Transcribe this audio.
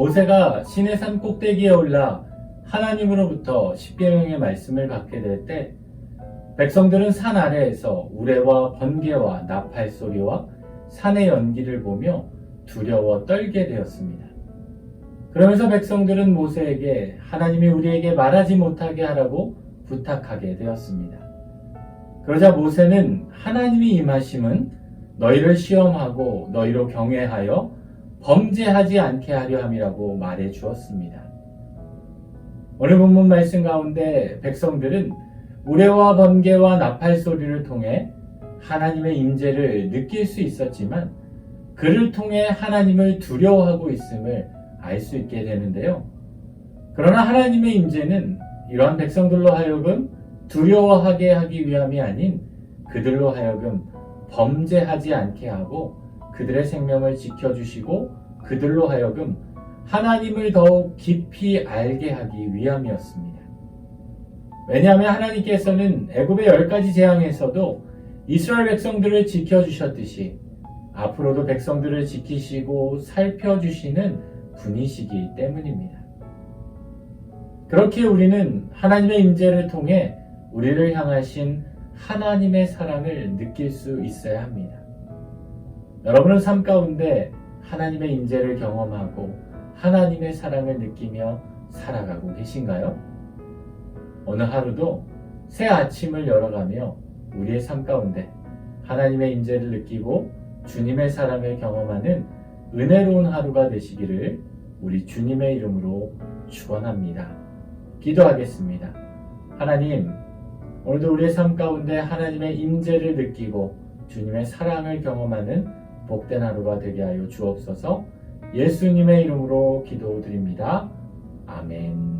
모세가 시내산 꼭대기에 올라 하나님으로부터 십계명의 말씀을 받게 될 때 백성들은 산 아래에서 우레와 번개와 나팔 소리와 산의 연기를 보며 두려워 떨게 되었습니다. 그러면서 백성들은 모세에게 하나님이 우리에게 말하지 못하게 하라고 부탁하게 되었습니다. 그러자 모세는 하나님이 임하심은 너희를 시험하고 너희로 경외하여 범죄하지 않게 하려 함이라고 말해 주었습니다. 오늘 본문 말씀 가운데 백성들은 우레와 번개와 나팔 소리를 통해 하나님의 임재를 느낄 수 있었지만 그를 통해 하나님을 두려워하고 있음을 알 수 있게 되는데요. 그러나 하나님의 임재는 이러한 백성들로 하여금 두려워하게 하기 위함이 아닌 그들로 하여금 범죄하지 않게 하고 그들의 생명을 지켜주시고 그들로 하여금 하나님을 더욱 깊이 알게 하기 위함이었습니다. 왜냐하면 하나님께서는 애굽의 열 가지 재앙에서도 이스라엘 백성들을 지켜주셨듯이 앞으로도 백성들을 지키시고 살펴주시는 분이시기 때문입니다. 그렇게 우리는 하나님의 임재를 통해 우리를 향하신 하나님의 사랑을 느낄 수 있어야 합니다. 여러분은 삶 가운데 하나님의 임재를 경험하고 하나님의 사랑을 느끼며 살아가고 계신가요? 오늘 하루도 새 아침을 열어가며 우리의 삶 가운데 하나님의 임재를 느끼고 주님의 사랑을 경험하는 은혜로운 하루가 되시기를 우리 주님의 이름으로 축원합니다. 기도하겠습니다. 하나님, 오늘도 우리의 삶 가운데 하나님의 임재를 느끼고 주님의 사랑을 경험하는 복된 하루가 되게 하여 주옵소서. 예수님의 이름으로 기도드립니다. 아멘.